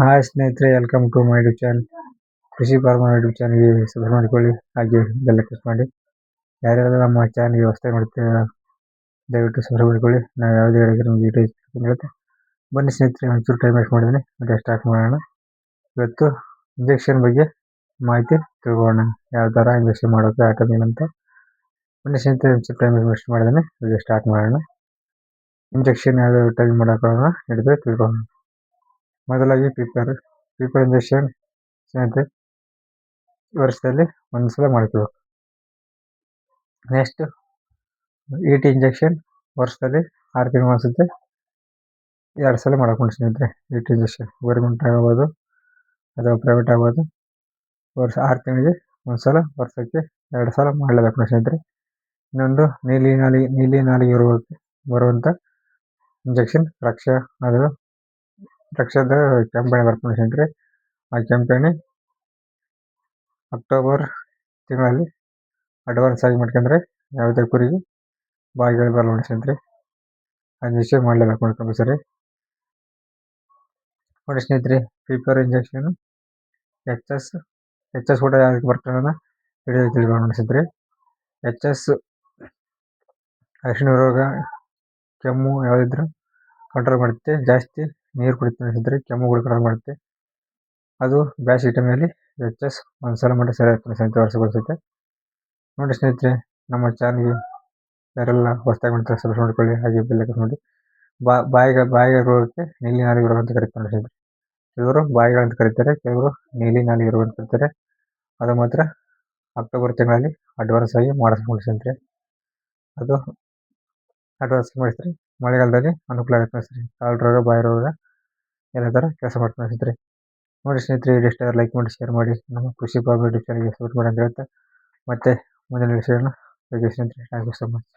Hi ಸ್ನೇಹಿತರೆ welcome to my YouTube channel Krishi farmer YouTube ಚಾನಲ್ಗೆ subscribe ಮಾಡಿಕೊಳ್ಳಿ ಹಾಗೆ ಬೆಲ್ಲ ಕ್ಲಿಕ್ ಮಾಡಿ. ಯಾರ್ಯಾರು ನಮ್ಮ ಚಾನಲ್ಗೆ ವ್ಯವಸ್ಥೆ ನೋಡ್ತೀರಾ ದಯವಿಟ್ಟು ಸಬ್ಸ್ಕ್ರೈಬ್ ಮಾಡಿಕೊಳ್ಳಿ. ನಾವು ಯಾವುದೇ ಹೇಳಿದ್ರೆ ನಿಮ್ಗೆ ಯೂಟ್ಯೂಬ್ ಬನ್ನಿ ಸ್ನೇಹಿತರೆ, ಒಂಚೂರು ಟೈಮ್ ವೇಸ್ಟ್ ಮಾಡಿದ್ದೀನಿ ಮತ್ತೆ ಸ್ಟಾರ್ಟ್ ಮಾಡೋಣ. ಇವತ್ತು ಇಂಜೆಕ್ಷನ್ ಬಗ್ಗೆ ಮಾಹಿತಿ ತಿಳ್ಕೊಳ್ಳೋಣ. ಯಾವ ಥರ ಇಂಜೆಕ್ಷನ್ ಮಾಡೋಕ್ಕೆ ಆಟೋಮಿನ್ ಅಂತ ಬನ್ನಿ ಸ್ನೇಹಿತರೆ, ಒಂಚೂರು ಟೈಮ್ ವೇಸ್ಟ್ ಮಾಡಿದ್ದೀನಿ ಸ್ಟಾರ್ಟ್ ಮಾಡೋಣ. ಇಂಜೆಕ್ಷನ್ ಯಾವುದೇ ಟೈಮ್ ಮಾಡೋಕ್ಕೋಣ ಹಿಡಿದ್ರೆ ತಿಳ್ಕೊಳ್ಳೋಣ. ಮೊದಲಾಗಿ ಪೀಪರ್ ಪೀಪರ್ ಇಂಜೆಕ್ಷನ್ ಸ್ನೇಹಿತರೆ ವರ್ಷದಲ್ಲಿ ಒಂದು ಸಲ ಮಾಡ್ಕೋಬೇಕು ನೆಕ್ಸ್ಟು ಇ ಟಿ ಇಂಜೆಕ್ಷನ್ ವರ್ಷದಲ್ಲಿ ಆರು ತಿಂಗಳು ಅನಿಸುತ್ತೆ. ಎರಡು ಸಲ ಮಾಡ್ಕೊಂಡು ಸ್ನೇಹಿತರೆ ಇ ಟಿ ಇಂಜೆಕ್ಷನ್ ಗೌರ್ಮೆಂಟ್ ಆಗ್ಬೋದು, ಅಥವಾ ಪ್ರೈವೇಟ್ ಆಗ್ಬೋದು, ವರ್ಷ ಆರು ತಿಂಗಳಿಗೆ ಒಂದು ಸಲ ವರ್ಷಕ್ಕೆ ಎರಡು ಸಲ ಮಾಡಲೇಬೇಕು ಸ್ನೇಹಿತರೆ. ಇನ್ನೊಂದು ನೀಲಿ ನಾಲಿ, ನೀಲಿ ನಾಲಿಗೆ ಇರುವ ಬರುವಂಥ ಇಂಜೆಕ್ಷನ್ ರಕ್ಷಾ ಅದು ರಕ್ಷದ ಕೆಂಪೆಣ್ಣೆ ಬರ್ಕೊಂಡು ಸ್ನೇಹಿತರೆ ಆ ಕೆಂಪೆಣ್ಣೆ ಅಕ್ಟೋಬರ್ ತಿಂಗಳಲ್ಲಿ ಅಡ್ವಾನ್ಸ್ ಆಗಿ ಮಾಡ್ಕೊಂಡ್ರೆ ಯಾವುದೇ ಕುರಿಗೆ ಬಾಯಿಗಳು ಬರಲ್ಲ ನೋಡಿ ಸ್ನೇಹಿತರೆ ಅದು ನಿಶ್ಚಯ ಮಾಡಲೇಬೇಕು ನೋಡಿ ಕಂಪಲ್ಸರಿ. ನೋಡಿ ಸ್ನೇಹಿತರೆ prepare injection H S H S ಕೂಡ ಯಾವ್ದಕ್ಕೆ ಬರ್ತಾರೆ ಹಿಡಿದು ತಿಳ್ಕೊಂಡು ನೋಡಿ ಸ್ನೇಹಿತರೆ ಎಚ್ ಎಸ್ ಅರಿಶಿಣ ರೋಗ, ಕೆಮ್ಮು ಯಾವುದಿದ್ರು ಕಂಟ್ರೋಲ್ ಮಾಡುತ್ತೆ ಜಾಸ್ತಿ ನೀರು ಅನಿಸಿದ್ರೆ ಕೆಮ್ಮು ಮಾಡುತ್ತೆ ಅದು ಬ್ಯಾಸಿ ಟೈಮಲ್ಲಿ ಎಚ್ ಎಸ್ ಒಂದು ಸಲ ಮಟ್ಟ ಸರಿ ಆಗ್ತದೆ ಸ್ನೇಹಿತರೆ ವರ್ಷಗೊಳಿಸುತ್ತೆ ನೋಡಿ ಸ್ನೇಹಿತರೆ, ನಮ್ಮ ಚಾನಲ್ಗೆ ಯಾರೆಲ್ಲ ಹೊಸದಾಗಿ ಮಾಡ್ತಾರೆ ಸಬ್ಸ್ಕ್ರೈಬ್ ಮಾಡ್ಕೊಳ್ಳಿ, ಹಾಗೆ ಬೆಲ್ಲ ನೋಡಿ. ಬಾ ಬಾಯಿಗೆ ಬಾಯಿಗೆ ರೋಗಕ್ಕೆ ನೀಲಿ ನಾಲಿಗೆ ರೋಗ ಅಂತ ಕರೀತಾರೆ ಸ್ನೇಹಿತರೆ. ಕೆಲವರು ಬಾಯಿಗಳಂತ ಕರೀತಾರೆ, ಕೆಲವರು ನೀಲಿ ನಾಲಿಗೆ ರೋಗ ಅಂತ ಕರೀತಾರೆ. ಅದು ಮಾತ್ರ ಅಕ್ಟೋಬರ್ ತಿಂಗಳಲ್ಲಿ ಅಡ್ವಾನ್ಸ್ ಆಗಿ ಮಾಡಿಸ್ಕೊಂಡು ಸ್ನೇಹಿತರೆ. ಅದು ಅಡ್ವಾನ್ಸ್ ಮಾಡಿಸ್ರಿ ಮಳೆಗಾಲದಲ್ಲಿ ಅನುಕೂಲ ಆಗುತ್ತೆ ಸ್ನೇಹಿತರೆ ಕಾಲು ರೋಗ ಬಾಯಿ ರೋಗ ಎಲ್ಲ ಥರ ಕೆಲಸ ಮಾಡ್ತಾನೆ ಸ್ನೇಹಿತರೆ ನೋಡಿ ಸ್ನೇಹಿತರೆ ವಿಡಿಯೋ ಇಷ್ಟ ಲೈಕ್ ಮಾಡಿ ಶೇರ್ ಮಾಡಿ. ನಮ್ಮ ಕೃಷಿ ಬಾಬು ಯೂಟ್ಯೂಬ್ ಚಾನಲ್ಗೆ ಸಪೋರ್ಟ್ ಮಾಡಿ ಅಂತ ಹೇಳ್ತಾ ಮತ್ತೆ ಮುಂದಿನ ವಿಷಯನ ಸ್ನೇಹಿತರೆ ಥ್ಯಾಂಕ್ ಯು ಸೊ ಮಚ್